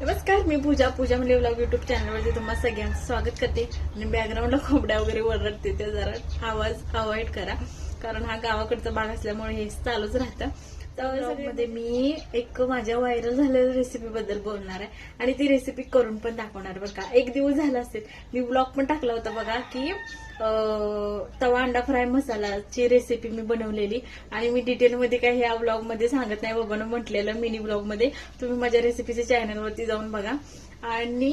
नमस्कार मी पूजा. पूजा म्हणजे blog YouTube चॅनलवरती तुम्हाला सगळ्यांचं स्वागत करते. आणि बॅकग्राऊंडला खोबड्या वगैरे वरडते ते जरा. आवाज अवॉइड करा. कारण हा गावाकडचा भाग असल्यामुळे हे चालूच राहतं. तर मध्ये. मी एक माझ्या व्हायरल झालेल्या रेसिपी बद्दल बोलणार आहे. आणि ती रेसिपी करून पण दाखवणार बघा एक दिवस झाला असेल. मी ब्लॉग पण टाकला होता बघा की तवा अंडा फ्राय मसालाची रेसिपी मी बनवलेली. आणि मी डिटेलमध्ये काही ह्या ब्लॉगमध्ये सांगत नाही. बाबांना म्हटलेलं मिनी ब्लॉगमध्ये. तुम्ही माझ्या रेसिपीच्या चॅनलवरती जाऊन बघा. आणि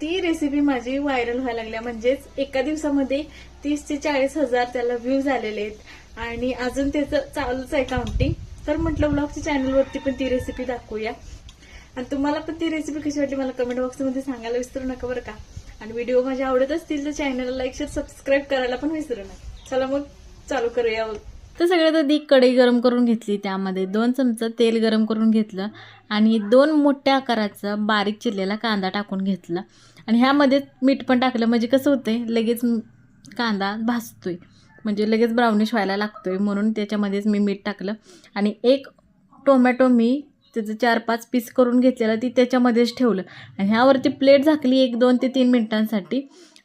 ती रेसिपी माझी व्हायरल व्हायला लागल्या. म्हणजेच एका दिवसामध्ये तीस ते चाळीस हजार त्याला व्ह्यू झालेले आहेत. आणि अजून त्याचं चालूच आहे काउंटिंग तर म्हटलं ब्लॉगच्या चॅनलवरती पण ती रेसिपी दाखवूया. आणि तुम्हाला पण ती रेसिपी कशी वाटली मला कमेंट बॉक्समध्ये सांगायला विसरू नका बरं का. आणि व्हिडिओ माझे आवडत असतील तर चॅनलला लाईक शेअर सबस्क्राईब करायला पण विसरू नका. चला मग चालू करूया. तर सगळ्यात आधी कढई गरम करून घेतली त्यामध्ये. दोन चमचा तेल गरम करून घेतलं आणि दोन मोठ्या आकाराचा बारीक चिरलेला कांदा टाकून घेतला. आणि ह्यामध्ये मीठ पण टाकलं. म्हणजे कसं होतंय लगेच कांदा भाजतोय. म्हणजे लगेच ब्राउनिश व्हायला लागतोय म्हणून त्याच्यामध्येच मी मीठ टाकलं. आणि एक टोमॅटो मी त्याचं चार पाच पीस करून घेतलेलं ती त्याच्यामध्येच ठेवलं. आणि ह्यावरती प्लेट झाकली एक दोन ते तीन मिनटांसाठी.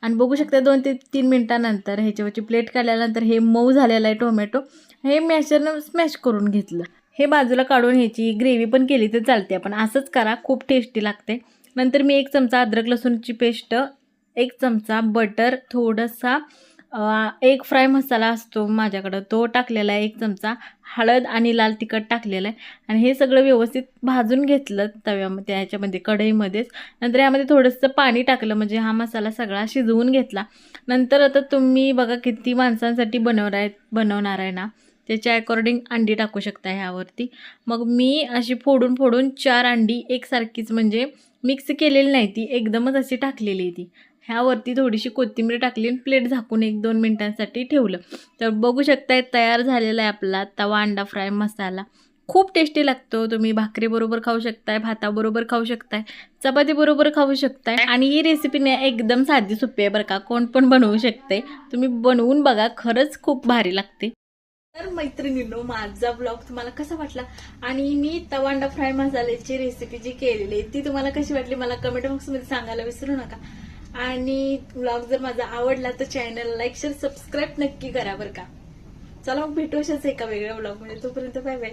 आणि बघू शकता दोन ते तीन मिनटानंतर ह्याच्यावरची प्लेट काढल्यानंतर हे मऊ झालेलं आहे टोमॅटो हे मॅशरनं स्मॅश करून घेतलं. हे बाजूला काढून ह्याची ग्रेव्ही पण केली तर चालते. आपण असंच करा खूप टेस्टी लागते. नंतर मी एक चमचा अद्रक लसूणची पेस्ट एक चमचा बटर थोडंसा एक फ्राय मसाला असतो माझ्याकडं. तो टाकलेला आहे एक चमचा. हळद आणि लाल तिखट टाकलेलं आहे. आणि हे सगळं व्यवस्थित भाजून घेतलं तव्यामध्ये ह्याच्यामध्ये कढईमध्येच. नंतर यामध्ये थोडंसं पाणी टाकलं म्हणजे हा मसाला सगळा शिजवून घेतला. नंतर आता तुम्ही बघा किती माणसांसाठी बनवणार आहे बनवणार आहे ना. त्याच्या अकॉर्डिंग अंडी टाकू शकता ह्यावरती. मग मी अशी फोडून फोडून चार अंडी एकसारखीच म्हणजे मिक्स केलेली नाही ती एकदमच अशी टाकलेली आहे ती. ह्यावरती थोडीशी कोथिंबीर टाकली आणि प्लेट झाकून एक दोन मिनटांसाठी ठेवलं. तर बघू शकताय तयार झालेला आहे आपला तवा अंडा फ्राय मसाला. खूप टेस्टी लागतो. तुम्ही भाकरीबरोबर खाऊ शकताय भाताबरोबर खाऊ शकताय चपातीबरोबर खाऊ शकताय आणि ही रेसिपी ना एकदम साधी सोपी आहे बरं का. कोण पण बनवू शकते तुम्ही बनवून बघा खरंच खूप भारी लागते. तर मैत्रिणींनो माझा ब्लॉग तुम्हाला कसा वाटला? आणि मी तवांडा फ्राय मसाल्याची रेसिपी जी केलेली आहे ती तुम्हाला कशी वाटली मला कमेंट बॉक्समध्ये सांगायला विसरू नका. आणि ब्लॉग जर माझा आवडला तर चॅनल लाईक शेअर सबस्क्राईब नक्की करा बरं का. चला मग भेटू अशाच एका वेगळ्या ब्लॉगमध्ये. तोपर्यंत बाय बाय